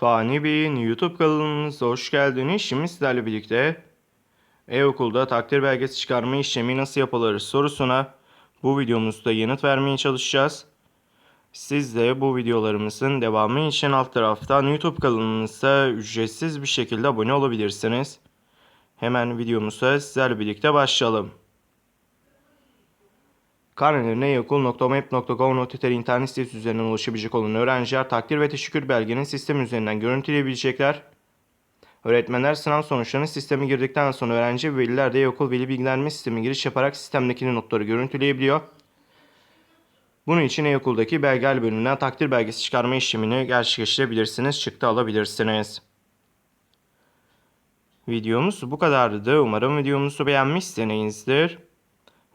Fani Bey'in YouTube kanalımıza hoş geldiniz. Şimdi sizlerle birlikte e-okulda takdir belgesi çıkarma işlemi nasıl yapılır sorusuna bu videomuzda yanıt vermeye çalışacağız. Siz de bu videolarımızın devamı için alt taraftan YouTube kanalımıza ücretsiz bir şekilde abone olabilirsiniz. Hemen videomuza sizlerle birlikte başlayalım. Karnelerine eokul.map.gov.tr internet sitesi üzerinden ulaşabilecek olan öğrenciler takdir ve teşekkür belgelerini sistem üzerinden görüntüleyebilecekler. Öğretmenler sınav sonuçlarını sisteme girdikten sonra öğrenci ve veliler de okul veli bilgilenme sistemi giriş yaparak sistemdeki notları görüntüleyebiliyor. Bunun için e-okuldaki belgel bölümünden takdir belgesi çıkarma işlemini gerçekleştirebilirsiniz, çıktı alabilirsiniz. Videomuz bu kadardı. Umarım videomuzu beğenmişsinizdir.